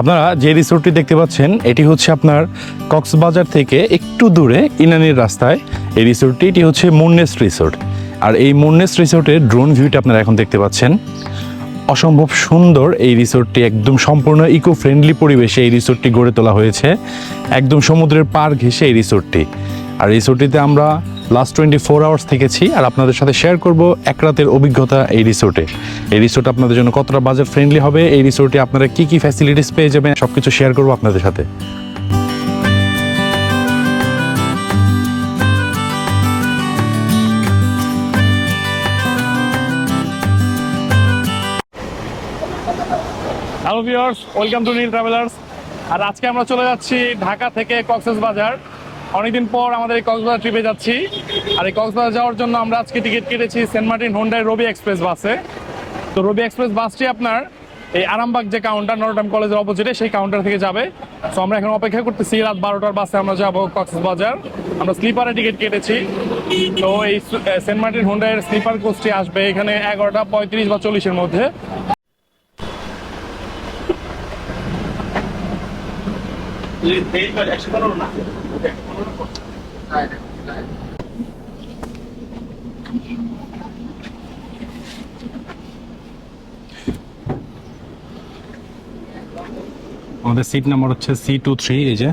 আপনারা যে রিসোর্টটি দেখতে পাচ্ছেন, এটি হচ্ছে আপনার কক্সবাজার থেকে একটু দূরে ইনানির রাস্তায়। এই রিসোর্টটি এটি হচ্ছে মুন্নেস রিসোর্ট আর এই মুন্নেস রিসোর্টের ড্রোন ভিউটা আপনারা এখন দেখতে পাচ্ছেন। অসম্ভব সুন্দর এই রিসোর্টটি একদম সম্পূর্ণ ইকো ফ্রেন্ডলি পরিবেশে এই রিসোর্টটি গড়ে তোলা হয়েছে। একদম সমুদ্রের পার ঘেঁষে এই রিসোর্টটি আর রিসোর্টটিতে আমরা লাস্ট টোয়েন্টি ফোর আওয়ার্স থেকেছি আর আপনাদের সাথে শেয়ার করব এক রাতের অভিজ্ঞতা এই রিসোর্টে এই রিসোর্ট আপনাদের জন্য কতটা বাজেট ফ্রেন্ডলি হবে, এই রিসোর্টে আপনারা কি কি ফ্যাসিলিটিস পেয়ে যাবেন সব কিছু শেয়ার করব আপনাদের সাথে। Hello welcome to Neel travellers আর আজকে আমরা চলে যাচ্ছি ঢাকা থেকে কক্সেস বাজার। অনেকদিন পর আমাদের এই কক্সবাজার ট্রিপে যাচ্ছি। আর এই কক্সবাজার যাওয়ার জন্য আমরা আজকে টিকিট কেটেছি Saint Martin Hyundai Robi express বাসে। তো রবি এক্সপ্রেস বাসটি আপনার এই আরামবাগ যে কাউন্টার নরটাম কলেজের অপোজিটে সেই কাউন্টার থেকে যাবে। তো আমরা এখন অপেক্ষা করতেছি, রাত বারোটার বাসে আমরা যাব কক্সবাজার। আমরা স্লিপারে টিকিট কেটেছি। তো এই সেন্ট মার্টিন হোন্ডাইয়ের স্লিপার কোচটি আসবে এখানে এগারোটা পঁয়ত্রিশ বা চল্লিশের মধ্যে। আমাদের সিট নাম্বার হচ্ছে সি টু থ্রি এই যে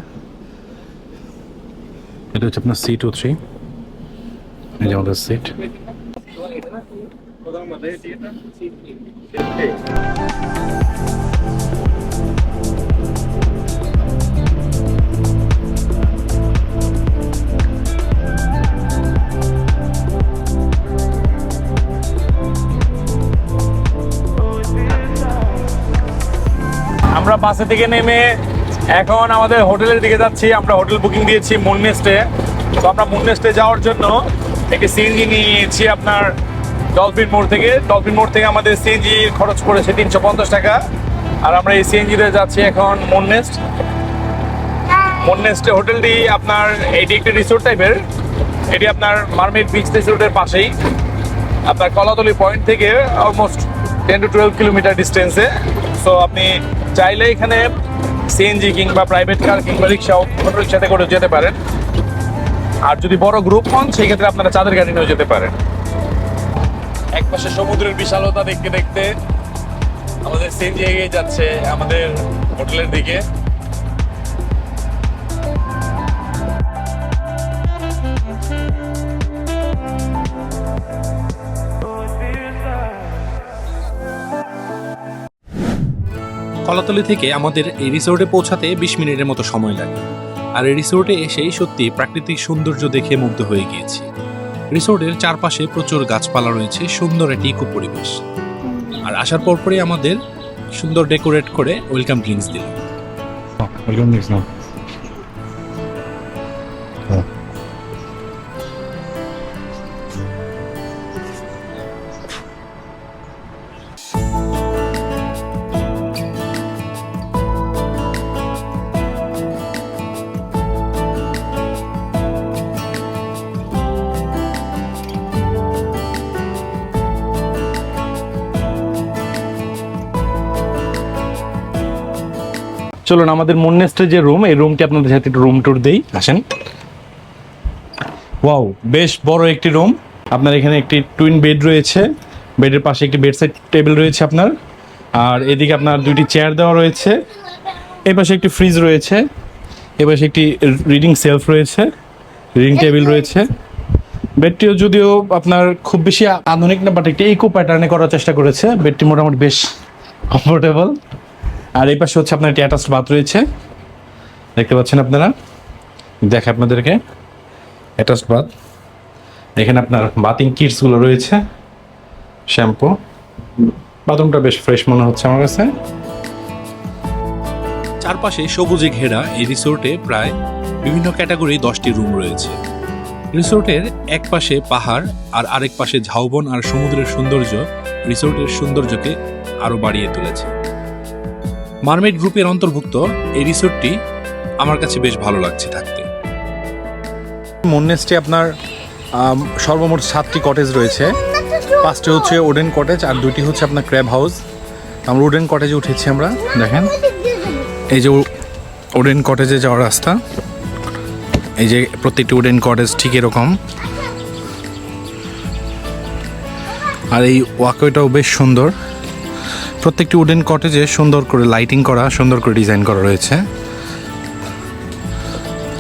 এটা হচ্ছে আপনার সি টু থ্রি এই যে আমাদের সিট আমরা বাসে থেকে নেমে এখন আমাদের হোটেলের দিকে যাচ্ছি। আমরা হোটেল বুকিং দিয়েছি মুন্নেস্টে তো আমরা মুন্নেস্টে যাওয়ার জন্য একটি সিএনজি নিয়েছি আপনার ডলফিন মোড় থেকে। ডলফিন মোড় থেকে আমাদের সিএনজি খরচ পড়েছে তিনশো পঞ্চাশ টাকা। আর আমরা এই সিএনজিতে যাচ্ছি এখন মুন্নেস্ট মুন্নেস্টে হোটেলটি আপনার এটি একটি রিসোর্ট টাইপের। এটি আপনার মারমেড বিচ রিসোর্টের পাশেই। আপনার কলাতলি পয়েন্ট থেকে almost ten to twelve kilometre ডিস্টেন্সে so আপনি চাইলে এখানে সিএনজি কিংবা প্রাইভেট কার কিংবা রিক্সা অটো রিক্সাতে করে যেতে পারেন। আর যদি বড় গ্রুপ হন সেই ক্ষেত্রে আপনারা চাঁদের গাড়ি নিয়েও যেতে পারেন। এক পাশে সমুদ্রের বিশালতা দেখতে দেখতে আমাদের সিএনজি এগিয়ে যাচ্ছে আমাদের হোটেলের দিকে। কলাতলি থেকে আমাদের এই রিসোর্টে পৌঁছাতে বিশ মিনিটের মতো সময় লাগে। আর এই রিসোর্টে এসেই সত্যি প্রাকৃতিক সৌন্দর্য দেখে মুগ্ধ হয়ে গিয়েছি। রিসোর্টের চারপাশে প্রচুর গাছপালা রয়েছে, সুন্দর একটি ইকো পরিবেশ। আর আসার পরপরই আমাদের সুন্দর ডেকোরেট করে ওয়েলকাম ড্রিঙ্কস দিল ওয়েলকাম ড্রিঙ্কস চলুন আমাদের মুন্নেস্টের যে রুম এই রুমটি আপনাদের সাথে একটু রুম ট্যুর দেই। আসেন। ওয়াও বেশ বড় একটি রুম আপনার এখানে একটি টুইন বেড রয়েছে। বেডের পাশে একটি বেডসাইড টেবিল রয়েছে আপনার। আর এদিকে আপনার দুইটি চেয়ার দেওয়া রয়েছে। এই পাশে একটি ফ্রিজ রয়েছে। এ পাশে একটি রিডিং সেলফ রয়েছে। রিডিং টেবিল রয়েছে। বেডটিও যদিও আপনার খুব বেশি আধুনিক না বাট একটি ইকো প্যাটার্নে করার চেষ্টা করেছে। বেডটি মোটামুটি বেশ কমফোর্টেবল আর এই পাশে হচ্ছে আপনার একটি অ্যাটাচড বাথ রয়েছে। দেখতে পাচ্ছেন আপনারা? দেখে আপনাদেরকে। অ্যাটাচড বাথ এখানে আপনার বাথিং কিটসগুলো রয়েছে। শ্যাম্পু বাথরুমটা বেশ ফ্রেশ মনে হচ্ছে আমার কাছে। চারপাশে সবুজে ঘেরা এই রিসোর্টে প্রায় বিভিন্ন ক্যাটাগরি দশটি রুম রয়েছে। রিসোর্টের এক পাশে পাহাড় আর আরেক পাশে ঝাউবন আর সমুদ্রের সৌন্দর্য রিসোর্টের সৌন্দর্যকে আরও বাড়িয়ে তুলেছে। মারমেড গ্রুপের অন্তর্ভুক্ত এই রিসোর্টটি আমার কাছে বেশ ভালো লাগছে থাকতে। মন্নেস্টে আপনার সর্বমোট সাতটি কটেজ রয়েছে। পাঁচটি হচ্ছে ওডেন কটেজ আর দুটি হচ্ছে আপনার ক্র্যাব হাউস। আমরা ওডেন কটেজে উঠেছি আমরা, দেখেন। এই যে উডেন কটেজে যাওয়ার রাস্তা। এই যে প্রত্যেকটি উডেন কটেজ ঠিক এরকম। আর এই ওয়াকওয়েটাও বেশ সুন্দর। প্রত্যেকটি উডেন কটেজে সুন্দর করে লাইটিং করা, সুন্দর করে ডিজাইন করা রয়েছে।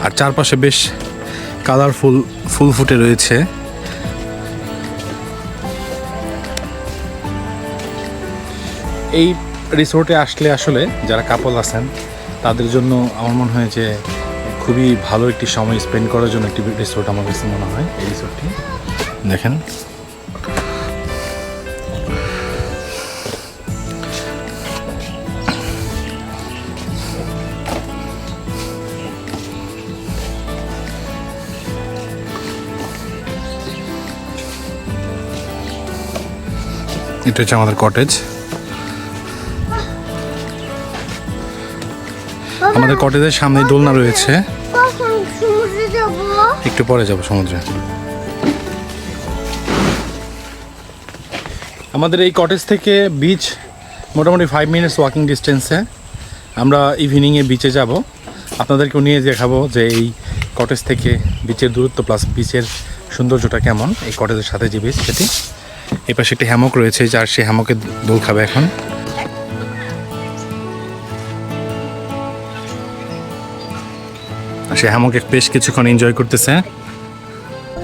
আর চারপাশে বেশ কালারফুল ফুল ফুটে রয়েছে। এই রিসোর্টে আসলে আসলে যারা কাপল আছেন, তাদের জন্য আমার মনে হয় যে খুবই ভালো একটি সময় স্পেন্ড করার জন্য একটি রিসোর্ট আমার কাছে মনে হয়, এই রিসোর্টটি দেখেন। এটা হচ্ছে আমাদের কটেজ আমাদের কটেজের সামনে দোলনা রয়েছে। একটু পরে যাব সমুদ্রে। আমাদের এই কটেজ থেকে বিচ মোটামুটি ফাইভ মিনিটস ওয়াকিং ডিস্টেন্সে আমরা ইভিনিংয়ে বিচে যাব। আপনাদেরকেও নিয়ে দেখাবো যে এই কটেজ থেকে বিচের দূরত্ব প্লাস বিচের সৌন্দর্যটা কেমন। এই কটেজের সাথে যে বিচ সেটি এই পাশে একটি হ্যামক রয়েছে, যার সে হ্যামকে দোল খাবে এখন। সে হ্যামকে বেশ কিছুক্ষণ এনজয় করতেছে।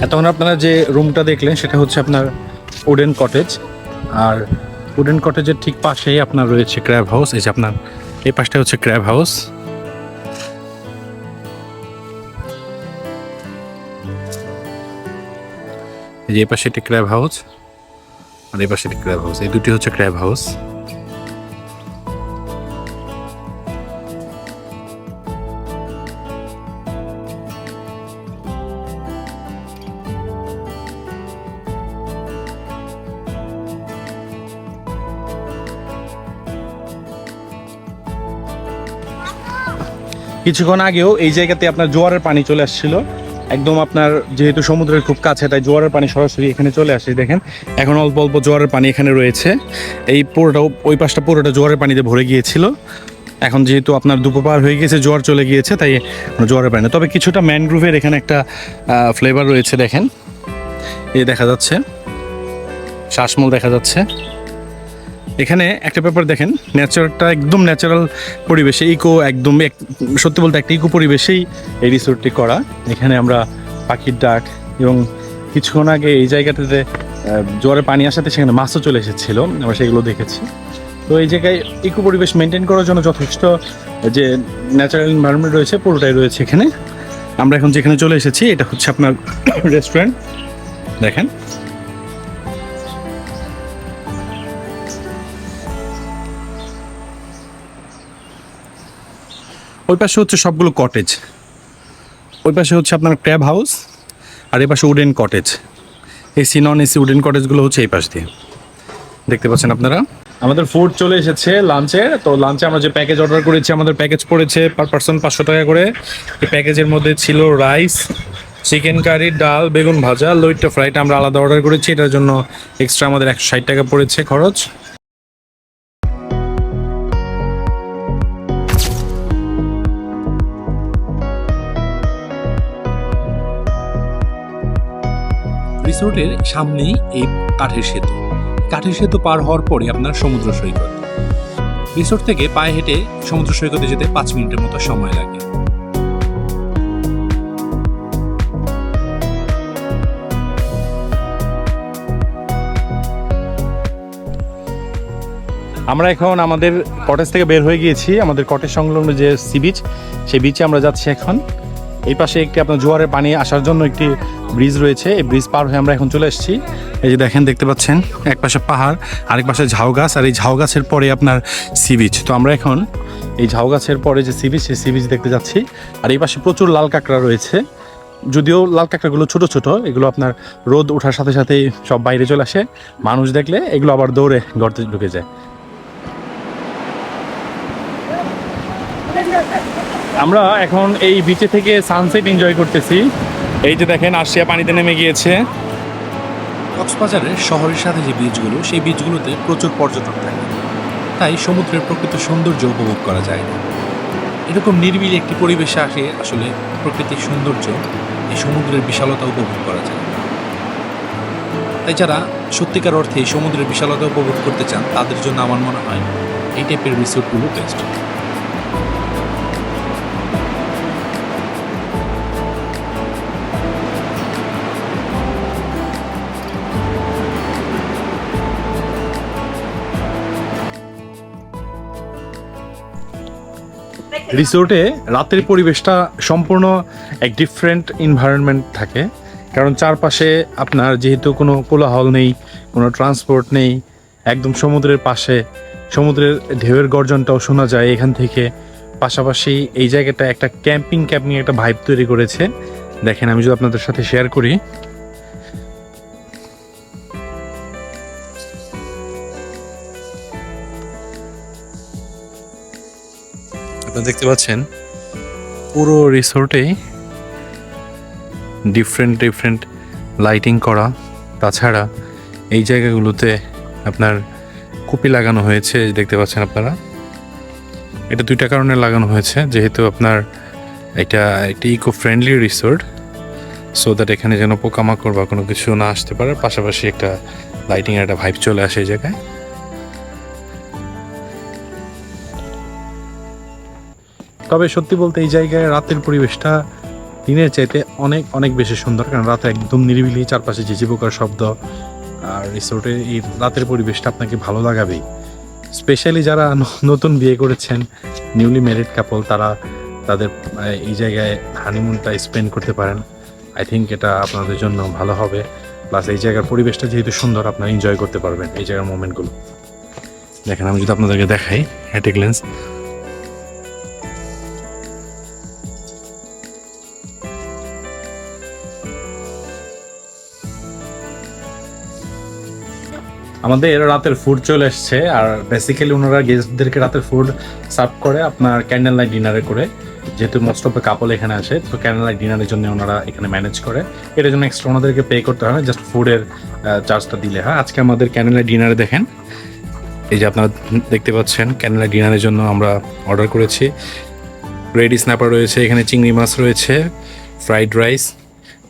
এতক্ষণ আপনারা যে রুমটা দেখলেন, সেটা হচ্ছে আপনার উডেন কটেজ আর উডেন কটেজের ঠিক পাশেই আপনার রয়েছে ক্র্যাব হাউস এই যে আপনার, এই পাশটা হচ্ছে ক্র্যাব হাউস এই পাশে একটি ক্র্যাব হাউস আর এই পাশে ক্র্যাব হাউস এই দুটি হচ্ছে ক্র্যাব হাউস কিছুক্ষণ আগেও এই জায়গাতে আপনার জোয়ারের পানি চলে আসছিল। একদম আপনার যেহেতু সমুদ্রের খুব কাছে, তাই জোয়ারের পানি সরাসরি এখানে চলে আসে দেখেন। এখন অল্প অল্প জোয়ারের পানি এখানে রয়েছে। এই পুরোটা, ওই পাশটা পুরোটা জোয়ারের পানিতে ভরে গিয়েছিল। এখন যেহেতু আপনার দুপুর পার হয়ে গিয়েছে জোয়ার চলে গিয়েছে, তাই জোয়ারের পানি তবে কিছুটা ম্যানগ্রোভের এখানে একটা ফ্লেভার রয়েছে, দেখেন। এই দেখা যাচ্ছে। শ্বাসমূল দেখা যাচ্ছে। এখানে একটা ব্যাপার দেখেন ন্যাচারটা একদম ন্যাচারাল পরিবেশে ইকো একদম এক- সত্যি বলতে একটা ইকো পরিবেশেই এই রিসোর্টটি করা। এখানে আমরা পাখির ডাক এবং কিছুক্ষণ আগে এই জায়গাটাতে আহ, জোয়ারের পানি আসাতে সেখানে মাছও চলে এসেছিল আমরা সেগুলো দেখেছি। তো এই জায়গায় ইকো পরিবেশ মেনটেন করার জন্য যথেষ্ট যে ন্যাচারাল এনভায়রনমেন্ট রয়েছে পুরোটাই রয়েছে এখানে। আমরা এখন যেখানে চলে এসেছি এটা হচ্ছে আপনার রেস্টুরেন্ট দেখেন ওই পাশে হচ্ছে সবগুলো কটেজ ওই পাশে হচ্ছে আপনার ক্র্যাব হাউস আর এই পাশে wooden cottage AC non AC wooden কটেজগুলো হচ্ছে এই পাশ দিয়ে। দেখতে পাচ্ছেন আপনারা? আমাদের ফুড চলে এসেছে লাঞ্চের তো লাঞ্চে আমরা যে প্যাকেজ অর্ডার করেছি, আমাদের প্যাকেজ পড়েছে পার পার্সন পাঁচশো টাকা করে। এই প্যাকেজের মধ্যে ছিল রাইস চিকেন কারি ডাল, বেগুন ভাজা, লইট্টা ফ্রাইটা আমরা আলাদা অর্ডার করেছি। এটার জন্য এক্সট্রা আমাদের একশো ষাট টাকা পড়েছে খরচ। রিসোর্টের সামনেই এই কাঠের সেতু। কাঠের সেতু পার হওয়ার পরে আপনার সমুদ্র সৈকত। রিসোর্ট থেকে পায়ে হেঁটে সমুদ্র সৈকতে যেতে পাঁচ মিনিটের মতো সময় লাগে। আমরা এখন আমাদের কটেজ থেকে বের হয়ে গিয়েছি। আমাদের কটেজ সংলগ্ন যে সি বিচ সেই বিচে আমরা যাচ্ছি এখন। এই পাশে একটি আপনার জোয়ারের পানি আসার জন্য একটি ব্রিজ রয়েছে, এই ব্রিজ পার হয়ে আমরা এখন চলে এসেছি। এই যে দেখেন, দেখতে পাচ্ছেন, এক পাশে পাহাড়, আরেক পাশে ঝাউ গাছ, আর এই ঝাউ গাছের পরে আপনার সি বিচ তো আমরা এখন এই ঝাউ গাছের পরে যে সি বিচ সেই সি বিচ দেখতে যাচ্ছি। আর এই পাশে প্রচুর লাল কাঁকড়া রয়েছে। যদিও লাল কাঁকড়াগুলো ছোট ছোট, এগুলো আপনার রোদ ওঠার সাথে সাথেই সব বাইরে চলে আসে। মানুষ দেখলে এগুলো আবার দৌড়ে গর্তে ঢুকে যায়। আমরা এখন এই বিচে থেকে সানসেট এনজয় করতেছি। এই যে দেখেন আশিয়া পানিতে নেমে গিয়েছে। কক্সবাজারের শহরের সাথে যে বীচগুলো সেই বীচগুলোতে প্রচুর পর্যটক থাকে। তাই সমুদ্রের প্রকৃত সৌন্দর্য উপভোগ করা যায় না। এরকম নিরিবিলি একটি পরিবেশে আসে আসলে প্রকৃতির সৌন্দর্য, এই সমুদ্রের বিশালতা উপভোগ করা যায়। তাই যারা সত্যিকার অর্থে সমুদ্রের বিশালতা উপভোগ করতে চান, তাদের জন্য আমার মনে হয় এই টাইপের রিসোর্টগুলো বেস্ট রিসোর্টে রাতের পরিবেশটা সম্পূর্ণ এক ডিফারেন্ট এনভায়রনমেন্ট থাকে। কারণ চারপাশে আপনার যেহেতু কোনো কোলাহল নেই, কোনো ট্রান্সপোর্ট নেই, একদম সমুদ্রের পাশে, সমুদ্রের ঢেউয়ের গর্জনটাও শোনা যায় এখান থেকে। পাশাপাশি এই জায়গাটা একটা ক্যাম্পিং ক্যাম্পিং একটা ভাইব তৈরি করেছে। দেখেন, আমি যদি আপনাদের সাথে শেয়ার করি আপনারা দেখতে পাচ্ছেন, পুরো রিসোর্টেই ডিফারেন্ট ডিফারেন্ট লাইটিং করা। তাছাড়া এই জায়গাগুলোতে আপনার কুপি লাগানো হয়েছে, দেখতে পাচ্ছেন আপনারা। এটা দুইটা কারণে লাগানো হয়েছে, যেহেতু আপনার এটা একটি eco friendly resort so that এখানে যেন পোকামাকড় বা কোনো কিছু না আসতে পারে। পাশাপাশি একটা লাইটিং একটা ভাইব চলে আসে এই জায়গায়। তবে সত্যি বলতে এই জায়গায় রাতের পরিবেশটা দিনের চাইতে অনেক অনেক বেশি সুন্দর। কারণ রাতে একদম নিরিবিলি চারপাশে ঝিঝি পোকার শব্দ আর রিসোর্টের এই রাতের পরিবেশটা আপনাকে ভালো লাগাবেই। স্পেশালি যারা নতুন বিয়ে করেছেন নিউলি ম্যারিড কাপল তারা তাদের এই জায়গায় হানিমুনটা স্পেন্ড করতে পারেন। আই থিঙ্ক এটা আপনাদের জন্য ভালো হবে। প্লাস এই জায়গার পরিবেশটা যেহেতু সুন্দর, আপনারা এনজয় করতে পারবেন এই জায়গার মোমেন্টগুলো দেখেন, আমি যদি আপনাদেরকে দেখাই হ্যাট গ্লেন্স আমাদের রাতের ফুড চলে এসছে, আর বেসিক্যালি ওনারা গেস্টদেরকে রাতের ফুড সার্ভ করে আপনার ক্যান্ডেল লাইট ডিনারে করে, যেহেতু মোস্ট অফ দ্য কাপল এখানে আসে তো ক্যান্ডেল লাইট ডিনারের জন্য ওনারা এখানে ম্যানেজ করে। এটার জন্য এক্সট্রা ওনাদেরকে পে করতে হয় জাস্ট ফুডের চার্জটা দিলে হয়। আজকে আমাদের ক্যান্ডেল লাইট ডিনারে দেখেন, এই যে আপনারা দেখতে পাচ্ছেন ক্যান্ডেল লাইট ডিনারের জন্য আমরা অর্ডার করেছি। রেডি স্ন্যাপার রয়েছে, এখানে চিংড়ি মাছ রয়েছে ফ্রাইড রাইস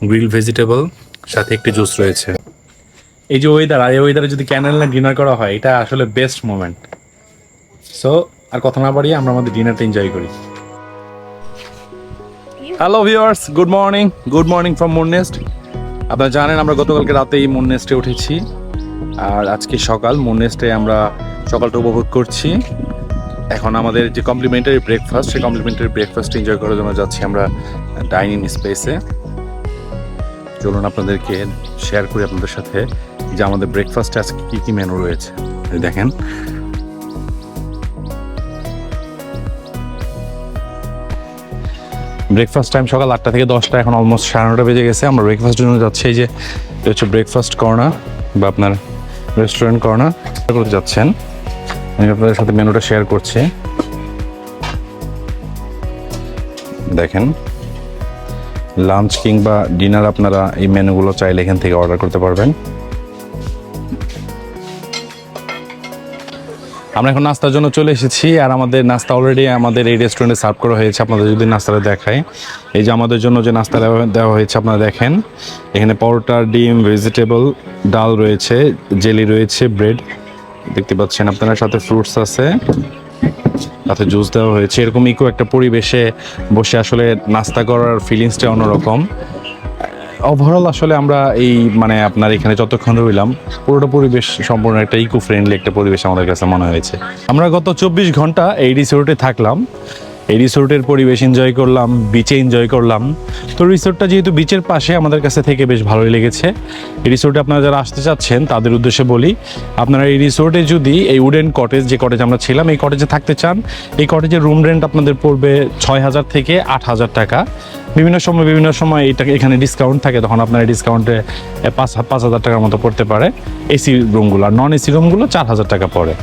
গ্রিল ভেজিটেবল সাথে একটি জুস রয়েছে। এই যে ওয়েদার আর এই ওয়েদারে যদি ক্যানেল না ডিনার করা হয়, এটা আসলে বেস্ট মোমেন্ট সো আর কথা না বাড়িয়ে আমরা আমাদের ডিনারটা এনজয় করি। Hello viewers good morning good morning from Moon Nest আপনারা জানেন, আমরা গতকালকে রাতেই মুননেস্টে উঠেছি। আর আজকে সকাল মুননেস্টে আমরা সকালটা উপভোগ করছি। এখন আমাদের যে কমপ্লিমেন্টারি ব্রেকফাস্ট সেই কমপ্লিমেন্টারি ব্রেকফাস্ট এনজয় করার জন্য যাচ্ছি আমরা ডাইনিং স্পেসে চলুন আপনাদেরকে শেয়ার করি আপনাদের সাথে। যে আমাদের ব্রেকফাস্টে আজকে কী কী মেনু রয়েছে। দেখেন। ব্রেকফাস্ট টাইম সকাল আটটা থেকে দশটা, এখন অলমোস্ট সাড়ে নটা বেজে গেছে। আমরা ব্রেকফাস্টের জন্য যাচ্ছি, এই যে হচ্ছে ব্রেকফাস্ট কর্নার বা আপনার রেস্টুরেন্ট কর্নার করতে যাচ্ছেন? আমি আপনাদের সাথে মেনুটা শেয়ার করছি। দেখেন লাঞ্চ কিংবা ডিনার আপনারা এই মেনুগুলো চাইলে এখান থেকে অর্ডার করতে পারবেন। আমরা এখন নাস্তার জন্য চলে এসেছি আর আমাদের নাস্তা অলরেডি আমাদের এই রেস্টুরেন্টে সার্ভ করা হয়েছে। আপনাদের যদি নাস্তাটা দেখায় এই যে আমাদের জন্য যে নাস্তা দেওয়া হয়েছে, আপনারা দেখেন। এখানে পরোটা, ডিম ভেজিটেবল ডাল রয়েছে, জেলি রয়েছে ব্রেড দেখতে পাচ্ছেন আপনার, সাথে ফ্রুটস আছে। তাতে জুস দেওয়া হয়েছে। এরকম ইকো একটা পরিবেশে বসে আসলে নাস্তা করার ফিলিংসটা অন্যরকম। ওভারঅল আসলে আমরা এই মানে আপনার এখানে যতক্ষণ রইলাম, পুরোটা পরিবেশ সম্পূর্ণ একটা ইকো ফ্রেন্ডলি একটা পরিবেশ আমাদের কাছে মনে হয়েছে। আমরা গত চব্বিশ ঘণ্টা এই রিসোর্টে থাকলাম। এই রিসোর্টের পরিবেশ এনজয় করলাম বিচে এনজয় করলাম। তো রিসোর্টটা যেহেতু বিচের পাশে, আমাদের কাছে থেকে বেশ ভালোই লেগেছে। এই রিসোর্টে আপনারা যারা আসতে চাচ্ছেন, তাদের উদ্দেশ্যে বলি, আপনারা এই রিসোর্টে যদি এই উডেন কটেজ যে কটেজ আমরা ছিলাম, এই কটেজে থাকতে চান, এই কটেজের রুম রেন্ট আপনাদের পড়বে ছয় হাজার থেকে আট হাজার টাকা। বিভিন্ন সময় বিভিন্ন সময় এটা এখানে ডিসকাউন্ট থাকে, তখন আপনার ডিসকাউন্টে পাঁচ পাঁচ হাজার টাকার মতো পড়তে পারে। এসি রুমগুলো আর নন এসি রুমগুলো চার হাজার টাকা পড়ে।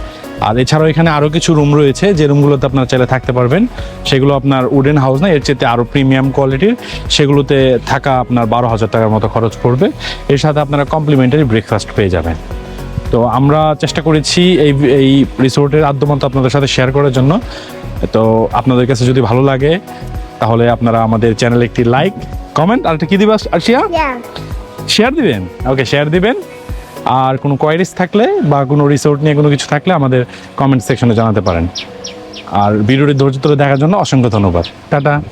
আর এছাড়াও এখানে আরও কিছু রুম রয়েছে যে রুমগুলোতে আপনার চাইলে থাকতে পারবেন। সেগুলো আপনার উডেন হাউস না এর চেয়ে আরও প্রিমিয়াম কোয়ালিটির সেগুলোতে থাকা আপনার বারো হাজার টাকার মতো খরচ পড়বে। এর সাথে আপনারা কমপ্লিমেন্টারি ব্রেকফাস্ট পেয়ে যাবেন। তো আমরা চেষ্টা করেছি এই এই রিসোর্টের আদ্যমন্ত আপনাদের সাথে শেয়ার করার জন্য। তো আপনাদের কাছে যদি ভালো লাগে তাহলে আপনারা আমাদের চ্যানেলে একটি লাইক কমেন্ট আর একটা কী দিবা আরশিয়া? Yeah. শেয়ার দিবেন? ওকে শেয়ার দিবেন। আর কোনো কোয়ারিজ থাকলে বা কোনো রিসোর্ট নিয়ে কোনো কিছু থাকলে আমাদের কমেন্ট সেকশনে জানাতে পারেন। আর ভিডিওটি ধৈর্য ধরে দেখার জন্য অসংখ্য ধন্যবাদ। টাটা।